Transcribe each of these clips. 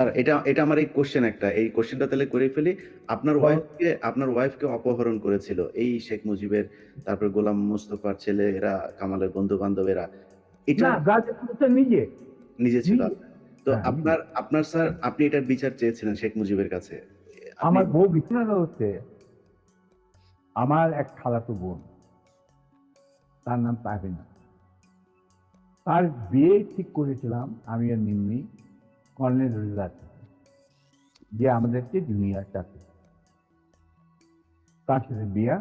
আর এটা এটা আমার এই কোশ্চেন একটা। এই কোশ্চেনটা তাহলে করে ফেলি। আপনার ওয়াইফকে আপনার ওয়াইফকে অপহরণ করেছিল। এই শেখ মুজিবের তারপর গোলাম মোস্তফার ছেলে এরা কামালের বন্ধু বান্ধবেরা এটা নিজে। নিজে ছিল। তো হ্যাঁ, আপনার আপনার স্যার আপনি এটার বিচার চেয়েছিলেন শেখ মুজিবের কাছে। আমার বউ বিছানা হচ্ছে। আমার এক খালাতো বোন। তার নাম তাহিনা। তার বিয়ে ঠিক করেছিলাম আমি আর নিম্নি কর্নেল রিজার্ভ যে আমাদেরকে জুনিয়র চাকরি। তার সাথে বিয়ে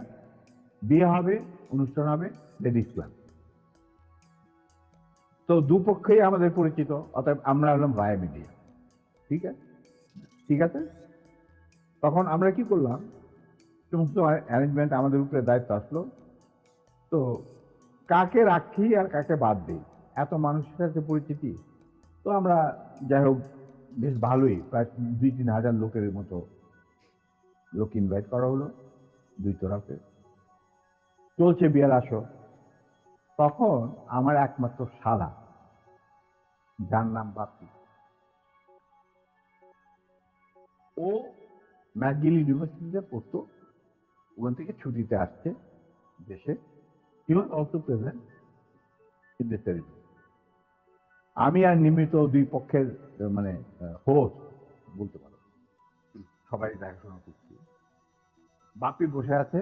বিয়ে হবে, অনুষ্ঠান হবে লেডিস ক্লাব তো দুপক্ষেই আমাদের পরিচিত, অতএব আমরা হলাম রায় মিডিয়া। ঠিক আছে? ঠিক আছে? তখন আমরা কি করলাম? সমস্ত অ্যারেঞ্জমেন্ট আমাদের উপরে দায়িত্ব আসলো। তো কাকে রাখি আর কাকে বাদ দিই? এত মানুষের সাথে পরিচিতি? তো আমরা যাই হোক, বেশ ভালোই। প্রায় দুই তিন হাজার লোকের মতো লোক ইনভাইট করা হলো দুই তরফে। চলছে বিয়ার আসো তখন আমার একমাত্র শালা, যার নাম বাপি। ও ম্যাকগিল ইউনিভার্সিটিতে পড়তো। ওখান থেকে ছুটিতে আসছে দেশে। Was also present in the ceremony আমি আর নিমিত দুই পক্ষের মানে হোস্ট, বলতে পারো। সবাই দেখাশোনা করছি। বাপি বসে আছে,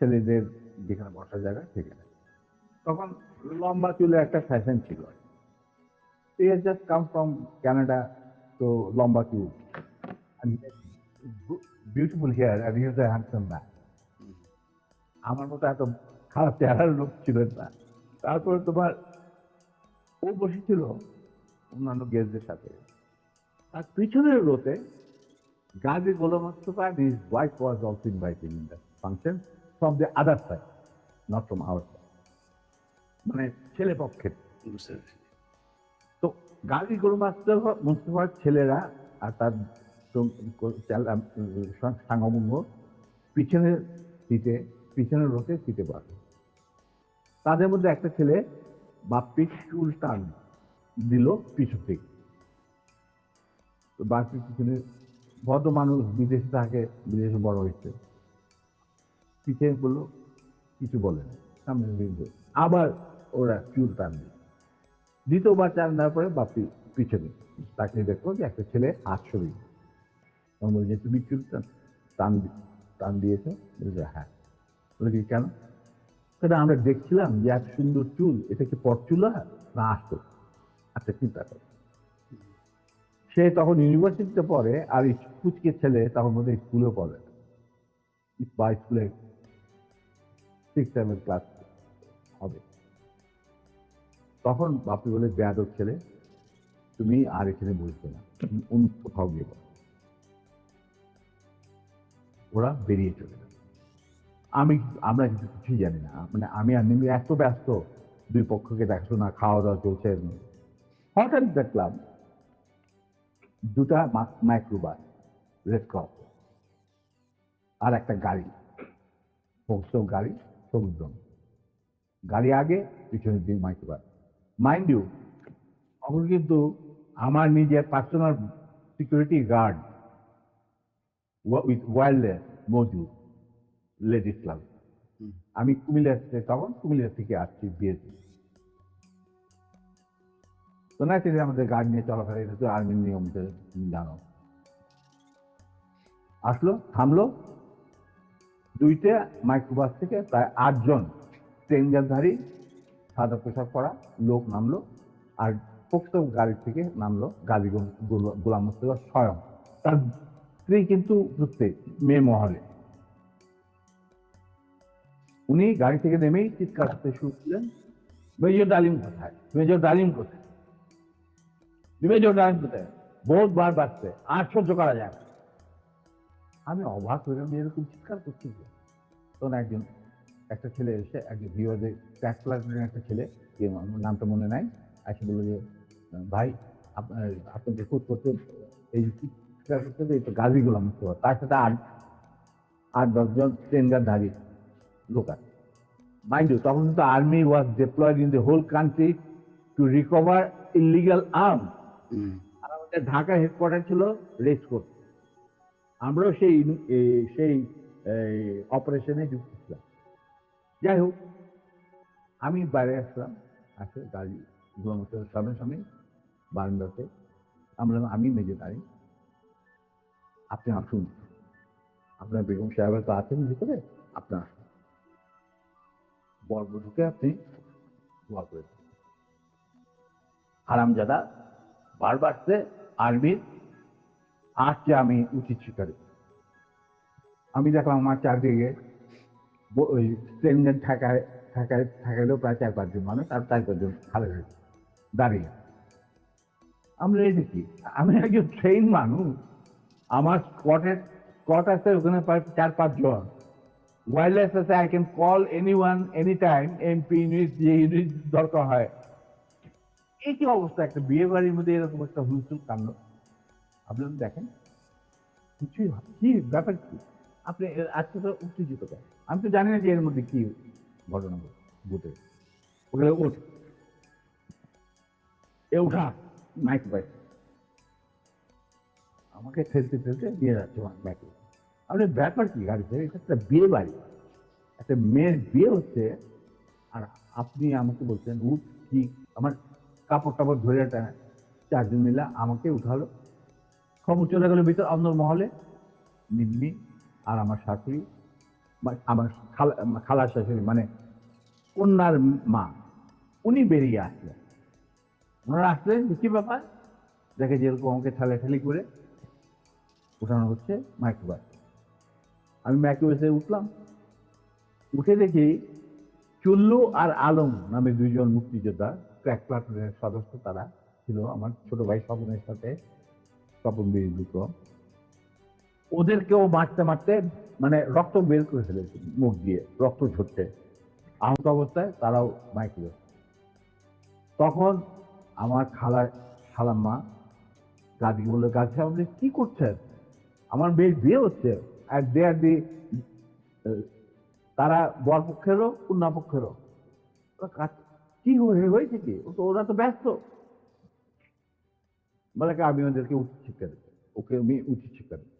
ছেলেদের যেখানে বসার জায়গা, সেখানে। তখন লম্বা চুলে একটা ফ্যাশন ছিল। জাস্ট কাম ফ্রম ক্যানাডা তো লম্বা চুল। বিউটিফুল হেয়ার আর ইউজ হ্যান্ডসাম ম্যান আমার মতো এত খারাপ চেহারার লোক ছিল না। তারপরে তোমার ও বসেছিল অন্যান্য গেস্টদের সাথে। আর পিছনের রোতে Gazi Golam Mostafa and his wife was also invited in the function from the other side, not from our side. মানে ছেলে পক্ষের। তো গাজী গোলাম মোস্তফা মোস্তফার ছেলেরা আর তার সাঙ্গভঙ্গ পিছনের সিটে পিছনের রোতে সিটে বসে। তাদের মধ্যে একটা ছেলে বাপ্পি চুল টান। দিল পিছু থেকে তো বাপ্পির পিছনে ভদ্র মানুষ বিদেশে থাকে, বিদেশে বড় হয়েছে। পিছিয়ে বলল কিছু বলে না। সামনে আবার ওরা চুল টান দিল দ্বিতীয়বার চান দেওয়ার পরে বাপি পিছনে। তাকে দেখো যে একটা ছেলে হাত সরিয়ে তখন বলছে তুমি চুল টান টান টান দিয়েছ। বলছে হ্যাঁ। বলে কি কেন? সেটা আমরা দেখছিলাম যে এত সুন্দর চুল, এটা কি পরচুলা না আসতো? আচ্ছা চিন্তা করো। সে তখন ইউনিভার্সিটিতে পড়ে, আর কুচকে ছেলে তখন মধ্যে স্কুলেও পড়ে বা স্কুলে সিক্স সেভেন ক্লাস হবে। তখন বাপি বলে, বেয়াদব ছেলে, তুমি আর এখানে বলছো না। তুমি অন্য কোথাও গিয়ে ওরা বেরিয়ে চলে গেল। আমি, আমরা কিন্তু কিছুই জানি না। মানে আমি আর নিমি এত ব্যস্ত, দুই পক্ষকে দেখাশোনা খাওয়া দাওয়া চলছে হঠাৎ দেখলাম দুটা মাইক্রোবাস রেড ক্রস আর একটা গাড়ি হোকসো গাড়ি সবুজ রঙ গাড়ি আগে পিছনে দিয়ে মাইক্রোবাস মাইন্ড ইউ তখন কিন্তু আমার নিজের personal security guard with wireless মজুদ লেডিস ক্লাব আমি কুমিল্লা তখন কুমিল্লা থেকে আসছি বিয়েতে তো না সেটা আমাদের গাড়ি নিয়ে চলাফেরা, এটা তো আর্মির নিয়ম তুমি জানো। আসলো, থামলো। দুইটা মাইক্রোবাস থেকে প্রায় আটজন ট্রেঞ্জারধারী সাদা পোশাক পরা লোক নামলো আর পোক্ত গাড়ি থেকে নামলো গাজী গোল- গোল- গোলাম মোস্তফা স্বয়ং। তার স্ত্রী কিন্তু প্রত্যেক মেয়ে মহলে। উনি গাড়ি থেকে নেমেই চিৎকার করতে শুরু করলেন, মেজর ডালিম কোথায়? মেজর ডালিম কোথায়? মেজর ডালিম বহুত বার বাড়ছে আর সহ্য করা যায়। আমি অবাক হয়ে গেলাম এরকম চিৎকার করছি। তখন একজন একটা ছেলে এসে একজন ভিওদের ক্লাসের একটা ছেলে নামটা মনে নাই এসে বলল যে ভাই আপনার আপনাকে খুব করতে এই চিৎকার করতে এই তো গাড়ি গোলাম মুস্তফা। তার সাথে আট আট দশজন ট্রেনগার ধারী লোক আছে মাইন্ড তখন কিন্তু army was deployed in the whole country to recover illegal arm hmm, আর আমাদের ঢাকা হেডকোয়ার্টার ছিল রেসকোর্ট আমরাও সেই সেই অপারেশনে যুক্ত ছিলাম। যাই হোক, আমি বাইরে আসলাম, আসে গাড়ি গোলামতের সামনে সামনে বারান্দাতে। আমরা, আমি, মেজে দাঁড়িয়ে আপনি আসুন। আপনার বেগম সাহেবের তো আছেন ভিতরে আপনার আসুন। বরবধূকে আপনি দোয়া করে সে আর্মির আসছে আমি উচিত শিকারী। আমি দেখলাম আমার চারদিকে ওই ট্রেনের ঠাকায় ঠাকায় ঠাকাইলেও প্রায় চার পাঁচজন মানুষ আর চার পাঁচজন খালে দাঁড়িয়ে আমরা এই দেখি আমি একজন ট্রেন মানুষ, আমার স্পটের স্পট আছে, ওখানে প্রায় চার পাঁচজন ওয়ারলেস আছে I can call any one any time MP unit যে ইউনিট দরকার হয়। এই কি অবস্থা? একটা বিয়ে বাড়ির মধ্যে এরকম একটা হুলস্থুল কাণ্ড? আপনি দেখেন, কিছুই কি ব্যাপার কি? আপনি আজকে তো উত্তেজিত কেন? আমি তো জানি না যে এর মধ্যে কি ঘটনা ঘটে। ওখানে ওঠ এ, উঠা। মাইক পাই আমাকে ঠেলতে ঠেলতে নিয়ে যাচ্ছে মাইকে আপনি ব্যাপার কি গাড়িতে এটা একটা বিয়ে বাড়ি। একটা মেয়ের বিয়ে হচ্ছে, আর আপনি আমাকে বলছেন, উঠ, কি? আমার কাপড় টাপড় ধরে টানে চারজন মিলে আমাকে উঠালো। খবর চলে গেল ভিতর অন্য মহলে। নিম্নি আর আমার শাশুড়ি আমার খালা খালার শাশুড়ি মানে কন্যার মা, উনি বেরিয়ে আসলেন। ওনারা আসলেন, কি ব্যাপার? দেখে যেরকম আমাকে ঠেলাঠেলি করে উঠানো হচ্ছে মাইক্রোবাস আমি মাইক্রোবাসে উঠলাম। উঠে দেখি চুল্লু আর আলম নামে দুইজন মুক্তিযোদ্ধা ক্র্যাক প্লাটুনের সদস্য তারা ছিল, আমার ছোট ভাই স্বপনের সাথে, স্বপন বীর বিক্রম ওদেরকেও মারতে মারতে মানে রক্ত বের করে ফেলেছে, মুখ দিয়ে, রক্ত ঝরতে আহত অবস্থায় তারাও মাইক্রো তখন আমার খালা খালাম্মা গাদি বলে গাছে আপনি কি করছেন? আমার মেয়ের বিয়ে হচ্ছে। আর দে আর দি, তারা বর পক্ষেরও কন্যা পক্ষেরও ওরা কাজ- কি হয়েছে কি তো, ওরা তো ব্যস্ত। বলে আমি ওদেরকে উচিত শিক্ষা দেবো। ওকে আমি উচিত শিক্ষা দেবো।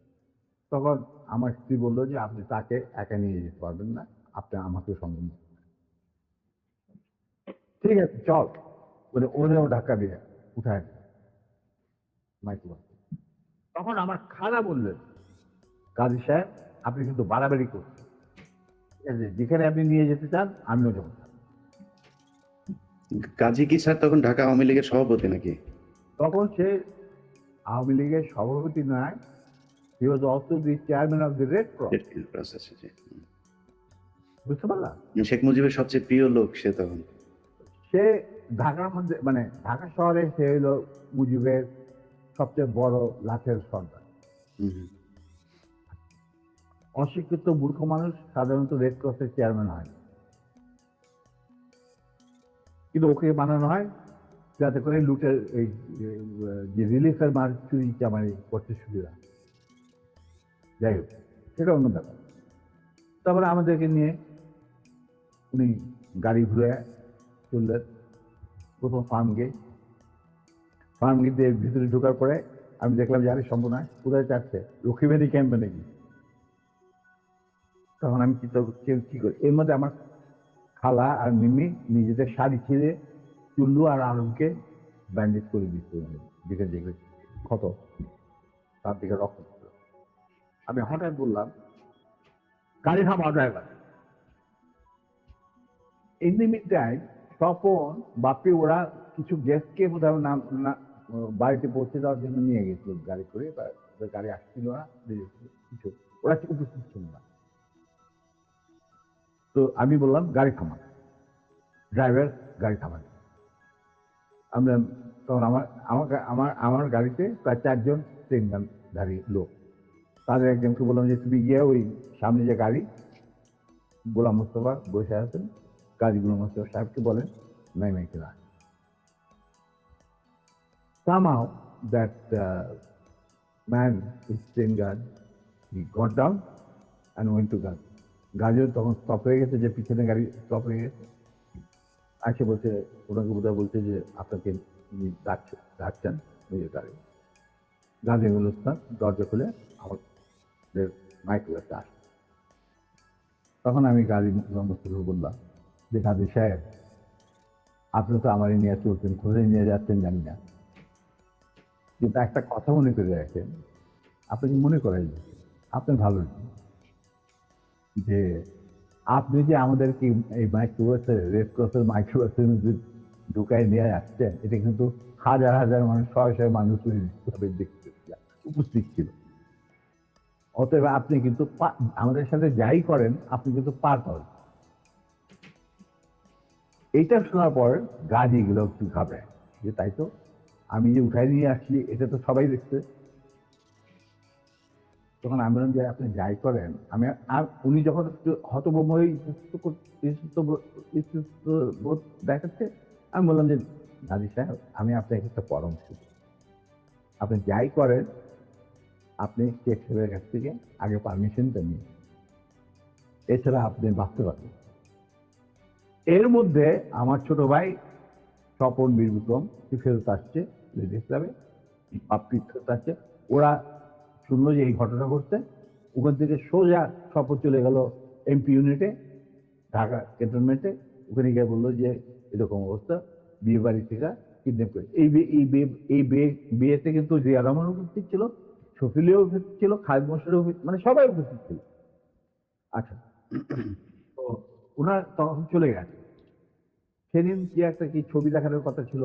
তখন আমার স্ত্রী বলল যে, আপনি তাকে একা নিয়ে যেতে পারবেন না, আপনি আমাকে সঙ্গে নিন। ঠিক আছে, চল। বলে ওরেও ধাক্কা দিয়ে উঠায় মাইক্রো তখন আমার খালা বললেন, কাজী সাহেব, আপনি কিন্তু বাড়াবাড়ি করছেন। যেখানে আপনি নিয়ে যেতে চান, আমিও যাব। কাজী কি স্যার তখন ঢাকা আওয়ামী লীগের সভাপতি নাকি? তখন সে আওয়ামী লীগের সভাপতি নয় he was also the chairman of the Red Cross. বুঝতে পারলাম শেখ মুজিবের সবচেয়ে প্রিয় লোক সে তখন? সে ঢাকার মধ্যে মানে ঢাকা শহরে সে হলো মুজিবের সবচেয়ে বড় লাঠের সর্দার। অশিক্ষিত মূর্খ মানুষ সাধারণত রেড ক্রসের চেয়ারম্যান হয় কিন্তু ওকে বানানো হয় যাতে করে লুটের এই যে রিলিফের মার চুরি চামারি করতে সুবিধা যাই হোক, সেটা অন্য ব্যাপার। তারপরে আমাদেরকে নিয়ে উনি গাড়ি ঘুরে চললেন প্রথম ফার্ম গেট ফার্ম গেট ভিতরে ঢোকার পরে আমি দেখলাম যে, আরে, সম্ভব নয়, কোথায় চাচ্ছে লক্ষ্মীবাড়ি ক্যাম্পে নাকি। তখন আমি চিন্তা করছি, কি করি? এর মধ্যে আমার খালা আর মিমি নিজেদের শাড়ি ছিঁড়ে চুল্লু আর আলমকে ব্যান্ডেজ করে দিচ্ছে দিকে দিকে ক্ষত। তার দিকে রক্ত আমি হঠাৎ বললাম, গাড়ি থামাও driver in the mid Swapan Bapi ওরা কিছু গেস্টকে বোধহয় নাম না- বাড়িতে পৌঁছে দেওয়ার জন্য নিয়ে গেছিল। গাড়ি করে গাড়ি আসছিল না কিছু ওরা উপস্থিত তো আমি বললাম গাড়ি থামান ড্রাইভার গাড়ি থামান আমরা তখন আমার আমাকে আমার আমার গাড়িতে প্রায় চারজন ট্রেনধারী লোক। তাদের একজনকে বললাম যে তুমি গিয়ে ওই সামনে যে গাড়ি গোলাম মোস্তফা বসে আছেন কাজী গোলাম মোস্তফা সাহেবকে বলেন নাই নাই কেনা somehow that uh, man is train guard he got down and গাড়িও তখন স্টপ হয়ে গেছে, যে পিছনে গাড়ি স্টপ হয়ে গেছে। আসে বলছে, ওনাকে বোধহয় বলছে যে, আপনাকে ডাকছেন নিজের গাড়ি গাজী গুলস্তান দরজা খুলে আমাদের মাইক্রোওয়েভটা আসে। তখন আমি গাজী মোহাম্মদকে বললাম যে গাজী সাহেব, আপনি তো আমার নিয়ে চলছেন, কোথায় নিয়ে যাচ্ছেন জানি না। কিন্তু একটা কথা মনে করে রাখেন, আপনি কি মনে করেন, আপনি ভালো যে আপনি যে আমাদেরকে এই মাইক্রোওয়েভে রেড ক্রসের মাইক্রোওয়েভের মধ্যে নিয়ে আসছেন এটা কিন্তু হাজার হাজার মানুষ, শয়ে শয়ে মানুষ দেখতে উপস্থিত ছিল। অতএব আপনি কিন্তু আমাদের সাথে যাই করেন, আপনি কিন্তু পার পাবেন। এইটা শোনার পর গাড়িগুলো একটু ঘাবড়ায়, যে তাই তো, আমি যে উঠাই নিয়ে আসছি এটা তো সবাই দেখছে। তখন আমি বললাম যে, আপনি যাই করেন। আমি আর- উনি যখন একটু হতভম্ব হয়ে দেখাচ্ছে, আমি বললাম যে, দাদি সাহেব, আমি আপনাকে একটা পরামর্শ দিই। আপনি যাই করেন, আপনি শেখ সাহেবের কাছ থেকে আগে পারমিশনটা নিন। এছাড়া আপনি বাঁচতে পারবেন এর মধ্যে আমার ছোট ভাই স্বপন বীরবিক্রম সে ফেরত আসছে ক্লাবে পাপড়ি ফেরত আসছে। ওরা শুনলো যে এই ঘটনা ঘটছে, ওখান থেকে সোজা স্বপন চলে গেল এমপি ইউনিটে ঢাকা ক্যান্টনমেন্টে ওখানে গিয়ে বলল যে, এরকম অবস্থা, বিয়ে বাড়ি থেকে কিডন্যাপ করে এই এই বিয়ে এই বিয়ে বিয়েতে কিন্তু জিয়া রহমান উপস্থিত ছিল শফিলিও উপস্থিত ছিল, খালেদ মশারও মানে সবাই উপস্থিত ছিল। আচ্ছা তো ওনার তখন চলে গেছে। সেদিন কি একটা কি ছবি দেখানোর কথা ছিল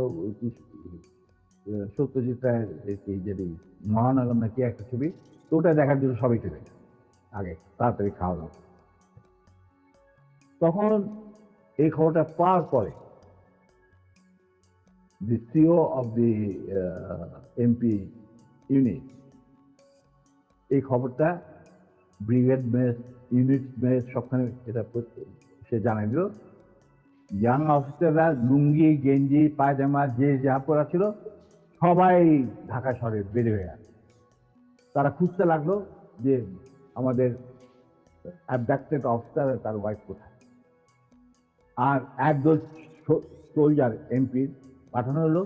সত্যজিৎ রায়ের এই কি যেটি মহানগর না কি একটা ছবি তো ওটা দেখার জন্য সবাই চলে আগে তাড়াতাড়ি খাওয়া দাওয়া। তখন এই খবরটা পাওয়ার পরে the CEO of uh, MP unit এই খবরটা ব্রিগেড মেস ইউনিট মেস সবখানে এটা সে জানাই দিল ইয়াং অফিসাররা লুঙ্গি গেঞ্জি পায়জামা যে যা পরা ছিল সবাই ঢাকা শহরে বেড়ে হয়ে গেছে তারা খুঁজতে লাগল যে আমাদের অ্যাবডাক্টেড অফিসার তার ওয়াইফ কোথায়। আর একদল সোলজার এমপির পাঠানো হলো,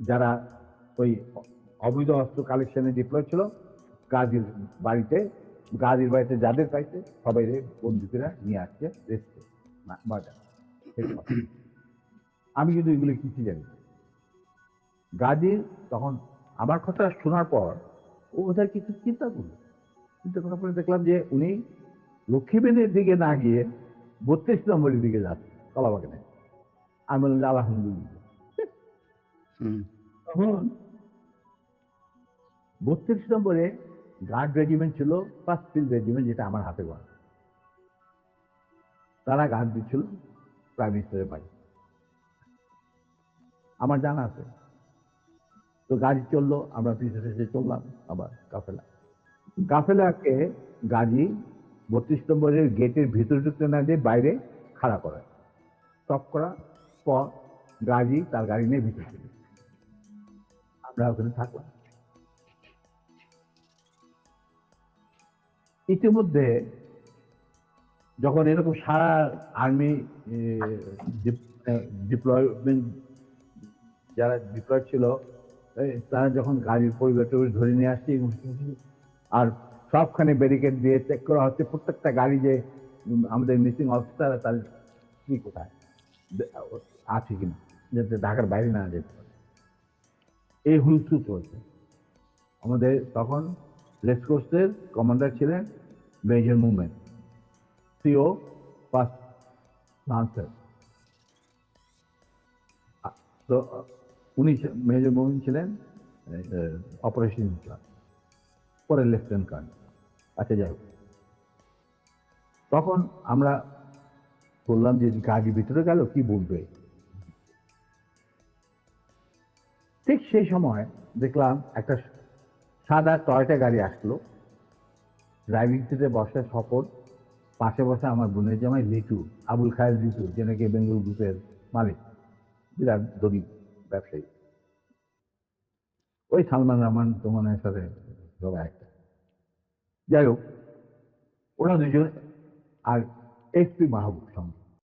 যারা ওই অবৈধ অস্ত্র কালেকশনে ডিপ্লয় ছিল, গাজীর বাড়িতে। গাজীর বাড়িতে যাদের পাইছে, সবাই বন্দুকেরা নিয়ে আসছে রেস্টে বাজার আমি কিন্তু এগুলো কিছু জানি গাজীর তখন আমার কথা শোনার পর ও ওদের কিছু চিন্তা করল। চিন্তা করার পরে দেখলাম যে উনি লক্ষ্মীবেনের দিকে না গিয়ে বত্রিশ নম্বরের দিকে যাচ্ছে কলাবাগানে আমি বললাম আলহামদুলিল্লাহ। তখন বত্রিশ নম্বরে গার্ড রেজিমেন্ট ছিল ফার্স্ট ফিল্ড রেজিমেন্ট যেটা আমার হাতে গোয়া তারা গার্ড দিচ্ছিল প্রাইম মিনিস্টারের বাড়ি। আমার জানা আছে। তো গাড়ি চলল, আমরা পিছনে পিছিয়ে চললাম আবার কাফেলা। কাফেলাকে গাড়ি বত্রিশ নম্বরের গেটের ভিতরে ঢুকতে না দিয়ে বাইরে খাড়া করে স্টপ করা পর গাড়ি তার গাড়ি নিয়ে ভিতরে চলে আমরা ওখানে থাকলাম। ইতিমধ্যে যখন এরকম সারা আর্মি ডিপ্লয়মেন্ট যারা ডিপ্লয় ছিল তারা যখন গাড়ির পরিবার ধরে নিয়ে আসছে আর সবখানে ব্যারিকেড দিয়ে চেক করা হচ্ছে, প্রত্যেকটা গাড়ি যে আমাদের মিসিং অফিসার তার কি কোথায়? আছে কিনা যাতে ঢাকার বাইরে না যেতে পারে। এই হুলস্থুল চলছে। আমাদের তখন রেসকোর্সের কমান্ডার ছিলেন major movement CO first lancer তো উনি মেজর মুভমেন্ট ছিলেন অপারেশন ইনচার্জ পরে লেফটেন্যান্ট কর্নেল আচ্ছা যাই হোক। তখন আমরা বললাম যে গাড়ি ভিতরে গেল, কি বলবে? ঠিক সেই সময় দেখলাম একটা সাদা টয়টা গাড়ি আসলো। ড্রাইভিং সিটে বসে শপথ পাশে বসে আমার বোনের জামাই লিটু, আবুল খায়ের লিটু যে নাকি বেঙ্গল গ্রুপের মালিক। বিরাট গরিব। ব্যবসায়ী। ওই সালমান রহমান তোমার সাথে সবাই একটা। যাই হোক, ওরা দুজন আর এসপি মাহবুব সঙ্গে।